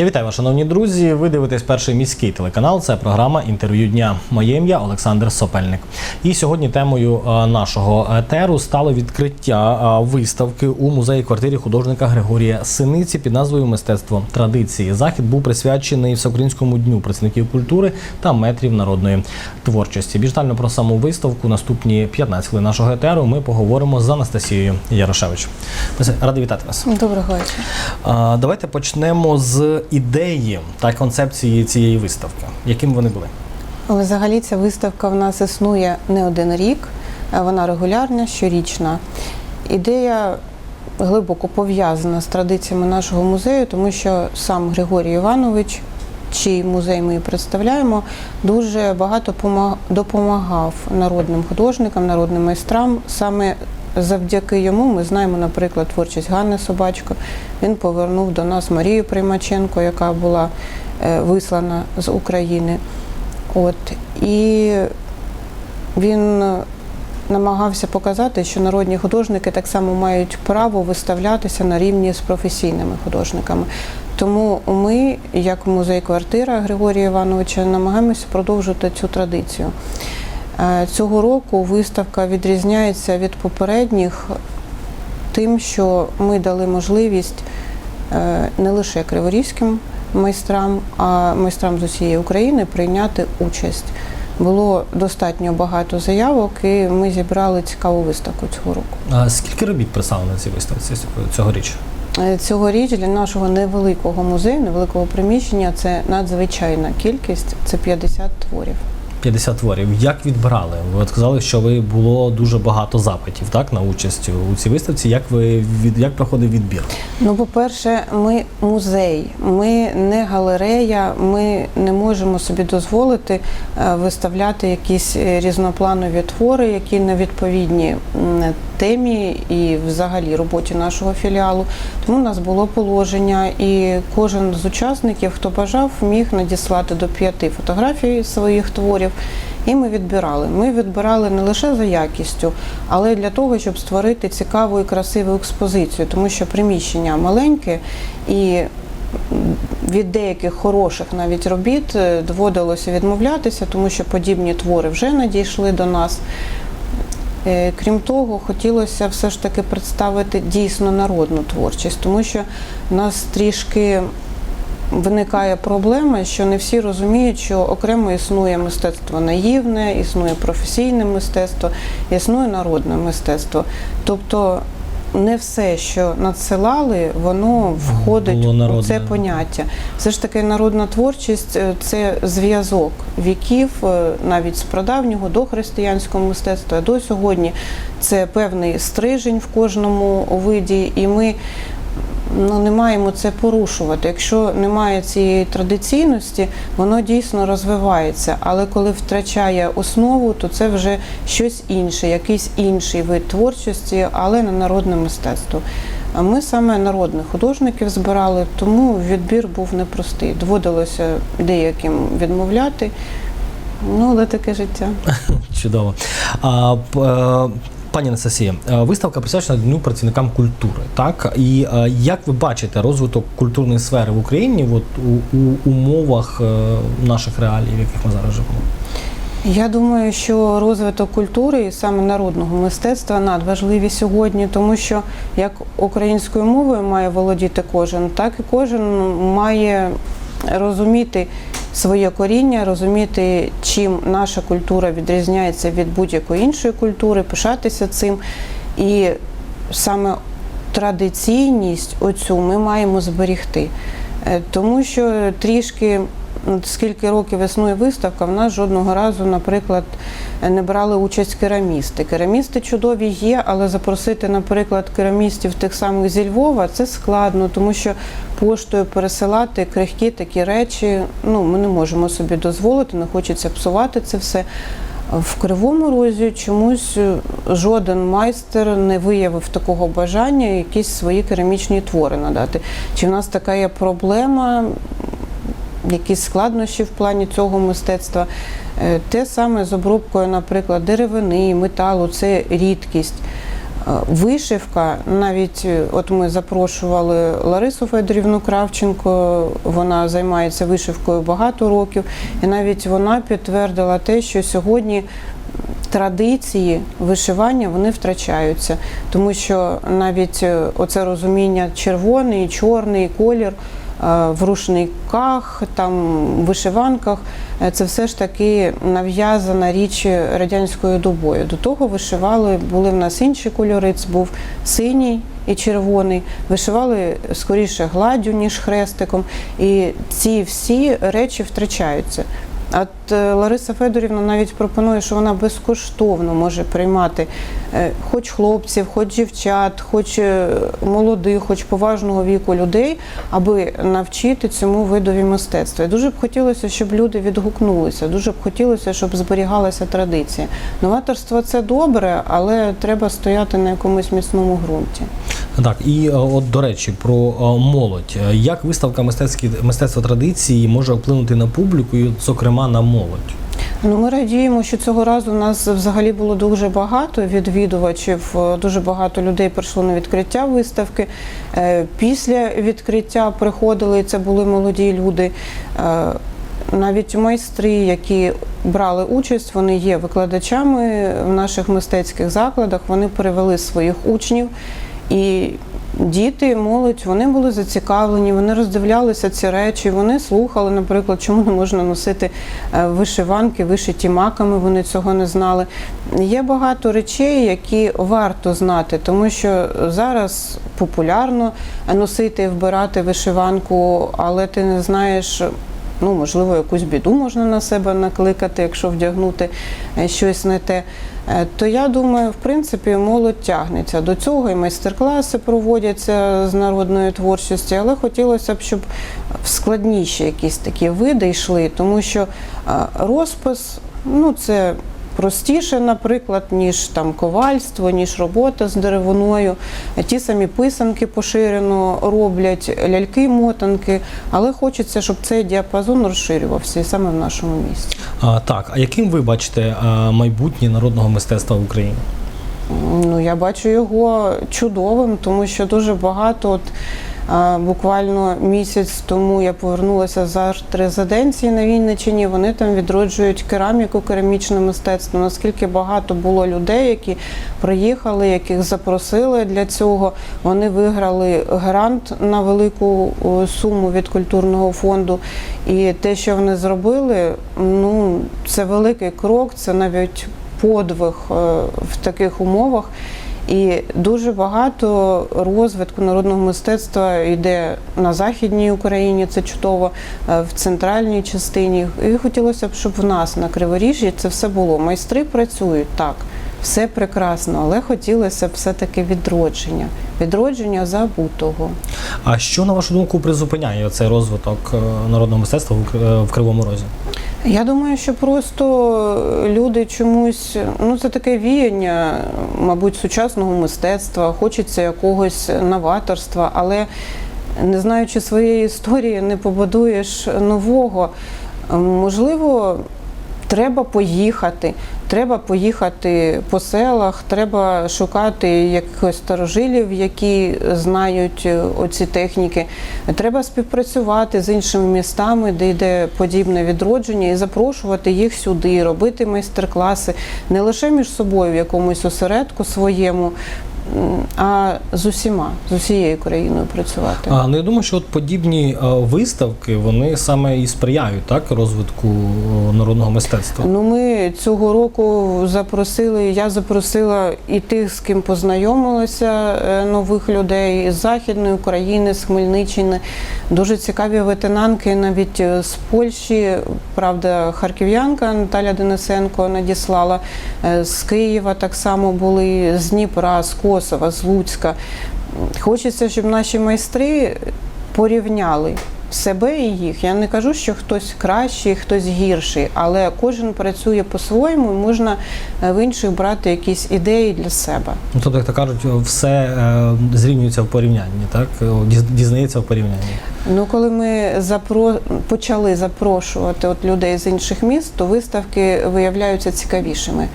Я вітаю вас, шановні друзі. Ви дивитесь перший міський телеканал. Це програма інтерв'ю дня. Моє ім'я Олександр Сопельник. І сьогодні темою е, нашого етеру стало відкриття е, виставки у музеї квартирі художника Григорія Синиці під назвою Мистецтво традиції. Захід був присвячений Всеукраїнському дню працівників культури та метрів народної творчості. Більш детально про саму виставку наступні 15 хвилин нашого етеру. Ми поговоримо з Анастасією Ярошевич. Радий вітати вас. Доброго вечора. Давайте почнемо з ідеї та концепції цієї виставки. Яким вони були? Взагалі ця виставка в нас існує не один рік, вона регулярна, щорічна. Ідея глибоко пов'язана з традиціями нашого музею, тому що сам Григорій Іванович, чий музей ми представляємо, дуже багато допомагав народним художникам, народним майстрам. Саме завдяки йому ми знаємо, наприклад, творчість Ганни Собачко. Він повернув до нас Марію Примаченко, яка була е, вислана з України. От і він намагався показати, що народні художники так само мають право виставлятися на рівні з професійними художниками. Тому ми, як музей квартира Григорія Івановича, намагаємося продовжувати цю традицію. Е, Цього року виставка відрізняється від попередніх тим, що ми дали можливість е, не лише криворізьким майстрам, а майстрам з усієї України прийняти участь. Було достатньо багато заявок, і ми зібрали цікаву виставку цього року. А скільки робіт представлено на цій виставці цьогоріч? Е, Цьогоріч для нашого невеликого музею, невеликого приміщення, це надзвичайна кількість це 50 творів. 50 творів. Як відбирали? Ви сказали, що ви було дуже багато запитів так на участь у цій виставці. Як ви від як проходив відбір? Ну, по-перше, ми музей, ми не галерея, ми не можемо собі дозволити е, виставляти якісь різнопланові твори, які не відповідні темі і взагалі роботі нашого філіалу. Тому у нас було положення, і кожен з учасників, хто бажав, міг надіслати до п'яти фотографій своїх творів. І ми відбирали. Ми відбирали не лише за якістю, але й для того, щоб створити цікаву і красиву експозицію, тому що приміщення маленьке і від деяких хороших навіть робіт е, доводилося відмовлятися, тому що подібні твори вже надійшли до нас. Е, Крім того, хотілося все ж таки представити дійсно народну творчість, тому що в нас трішки виникає проблема, що не всі розуміють, що окремо існує мистецтво наївне, існує професійне мистецтво, існує народне мистецтво. Тобто не все, що надсилали, воно входить у це поняття. Все ж таки, народна творчість е, це зв'язок віків, е, навіть з прадавнього до християнського мистецтва до сьогодні. Це певний стрижень в кожному виді, і ми ну, не маємо це порушувати. Якщо немає цієї традиційності, воно дійсно розвивається. Але коли втрачає основу, то це вже щось інше, якийсь інший вид творчості, але не народне мистецтво. А ми саме народних художників збирали, тому відбір був непростий. Доводилося деяким відмовляти. Ну, але таке життя. Чудово. А, е, Пані Анастасія, е, виставка присвячена Дню працівникам культури. Так і е, як ви бачите розвиток культурної сфери в Україні от, у, у умовах е, наших реалій, в яких ми зараз живемо? Я думаю, що розвиток культури і саме народного мистецтва надважливі сьогодні, тому що як українською мовою має володіти кожен, так і кожен має розуміти своє коріння, розуміти, чим наша культура відрізняється від будь-якої іншої культури, пишатися цим. І саме традиційність оцю ми маємо зберігти. Е, Тому що трішки, от скільки років існує виставка, в нас жодного разу, наприклад, не брали участь керамісти. Керамісти чудові є, але запросити, наприклад, керамістів тих самих зі Львова це складно, тому що поштою пересилати крихкі такі речі, ну ми не можемо собі дозволити, не хочеться псувати це все. В Кривому Розі чомусь е, жоден майстер не виявив такого бажання якісь свої керамічні твори надати. Чи в нас така є проблема, якісь складнощі в плані цього мистецтва? Е, Те саме з обробкою, наприклад, деревини, металу це рідкість. Е, Вишивка, навіть е, от ми запрошували Ларису Федорівну Кравченко, вона займається вишивкою багато років, і навіть вона підтвердила те, що сьогодні традиції вишивання вони втрачаються, тому що навіть оце розуміння червоний, чорний колір в рушниках, там вишиванках, е, це все ж таки нав'язана річ радянською добою. До того вишивали, були в нас інші кольори, це був синій і червоний. Вишивали скоріше гладдю, ніж хрестиком. І ці всі речі втрачаються. От е, Лариса Федорівна навіть пропонує, що вона безкоштовно може приймати е, хоч хлопців, хоч дівчат, хоч е, молодих, хоч поважного віку людей, аби навчити цьому видові мистецтва. Дуже б хотілося, щоб люди відгукнулися. Дуже б хотілося, щоб зберігалася традиція. Новаторство це добре, але треба стояти на якомусь міцному ґрунті. Так, і е, от до речі, про е, молодь. Е, Як виставка мистецькі мистецтва традиції може вплинути на публіку, і, зокрема, на молодь? Ну, ми радіємо, що цього разу у нас взагалі було дуже багато відвідувачів. Дуже багато людей прийшло на відкриття виставки. Після відкриття приходили, це були молоді люди. Навіть майстри, які брали участь, вони є викладачами в наших мистецьких закладах. Вони перевели своїх учнів і. Діти, молодь, вони були зацікавлені, вони роздивлялися ці речі, вони слухали, наприклад, чому не можна носити е, вишиванки, вишиті маками, вони цього не знали. Є багато речей, які варто знати, тому що зараз популярно носити і вбирати вишиванку, але ти не знаєш. Ну, можливо, якусь біду можна на себе накликати, якщо вдягнути е, щось не те. Е, То я думаю, в принципі, молодь тягнеться до цього, і майстер-класи проводяться з народної творчості, але хотілося б, щоб в складніші якісь такі види йшли, тому що е, розпис, ну це. Простіше, наприклад, ніж там ковальство, ніж робота з деревиною. Ті самі писанки поширено роблять, ляльки-мотанки, але хочеться, щоб цей діапазон розширювався і саме в нашому місті. А, так, а яким ви бачите майбутнє народного мистецтва в Україні? Ну, я бачу його чудовим, тому що дуже багато. От, буквально місяць тому я повернулася з арт-резиденції на Вінниччині. Вони там відроджують кераміку, керамічне мистецтво. Наскільки багато було людей, які приїхали, яких запросили для цього. Вони виграли грант на велику суму від культурного фонду. І те, що вони зробили, ну це великий крок, це навіть подвиг е, в таких умовах. І дуже багато розвитку народного мистецтва йде на західній Україні, це чудово, е, в центральній частині. І хотілося б, щоб в нас на Криворіжжі це все було. Майстри працюють так, все прекрасно, але хотілося б все-таки відродження, відродження забутого. А що, на вашу думку, призупиняє цей розвиток е, народного мистецтва в е, в Кривому Розі? Я думаю, що просто люди чомусь, ну це таке віяння, мабуть, сучасного мистецтва, хочеться якогось новаторства, але не знаючи своєї історії, не побудуєш нового. Можливо, треба поїхати. Треба поїхати по селах, треба шукати якихось старожилів, які знають е, оці техніки. Треба співпрацювати з іншими містами, де йде подібне відродження, і запрошувати їх сюди, робити майстер-класи не лише між собою в якомусь осередку своєму, а з усіма, з усією країною працювати. А, ну я думаю, що от подібні виставки вони саме і сприяють так розвитку народного мистецтва. Ну, ми цього року запросили. Я запросила і тих, з ким познайомилася, е, нових людей з Західної України, з Хмельниччини. Дуже цікаві ветенанки навіть е, з Польщі. Правда, харків'янка Наталя Денисенко надіслала е, з Києва. Так само були з Дніпра, з Косова, з Луцька. Хочеться, щоб наші майстри порівняли себе і їх. Я не кажу, що хтось кращий, хтось гірший, але кожен працює по-своєму, і можна е, в інших брати якісь ідеї для себе. Ну, тобто, як то кажуть, все е, зрівнюється в порівнянні, так дізнається в порівнянні. Ну, коли ми запро... почали запрошувати от людей з інших міст, то виставки виявляються цікавішими.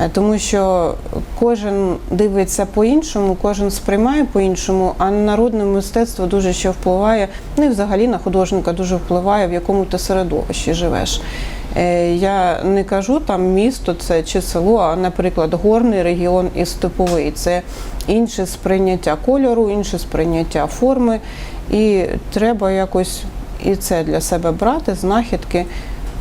Е, Тому що кожен дивиться по-іншому, кожен сприймає по-іншому, а народне мистецтво дуже ще впливає, ну і взагалі на художника дуже впливає, в якому ти середовищі живеш. Е, Я не кажу там місто це чи село, а, наприклад, горний регіон і степовий. Це інше сприйняття кольору, інше сприйняття форми. І треба якось і це для себе брати, знахідки.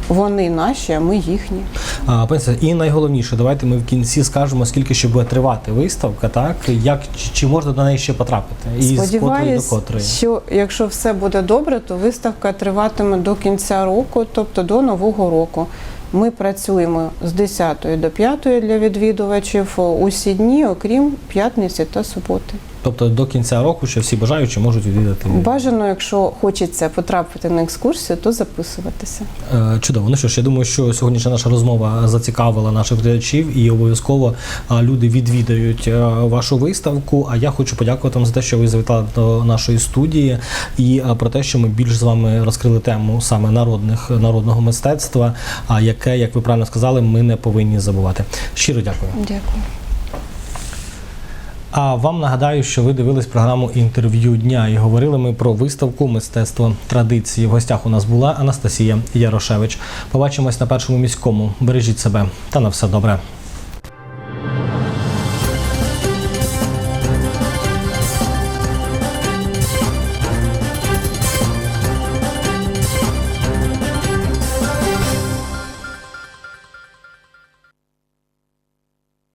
Вони наші, а ми їхні. А, Світлано, і найголовніше, давайте ми в кінці скажемо, скільки ще буде тривати виставка, так як чи, можна до неї ще потрапити, і з котрої до котрої. що якщо все буде добре, то виставка триватиме до кінця року, тобто до нового року. Ми працюємо з 10 до 5 для відвідувачів усі дні, окрім п'ятниці та суботи. Тобто до кінця року ще всі бажаючі можуть відвідати. Бажано, якщо хочеться потрапити на екскурсію, то записуватися. Е, Чудово. Ну що ж, я думаю, що сьогоднішня наша розмова зацікавила наших глядачів, і обов'язково люди відвідають е, вашу виставку. А я хочу подякувати вам за те, що ви завітали до нашої студії, і про те, що ми більш з вами розкрили тему саме народних народного мистецтва, яке, як ви правильно сказали, ми не повинні забувати. Щиро дякую. Дякую. А вам нагадаю, що ви дивились програму інтерв'ю дня і говорили ми про виставку мистецтво традиції. В гостях у нас була Анастасія Ярошевич. Побачимось на першому міському. Бережіть себе та на все добре.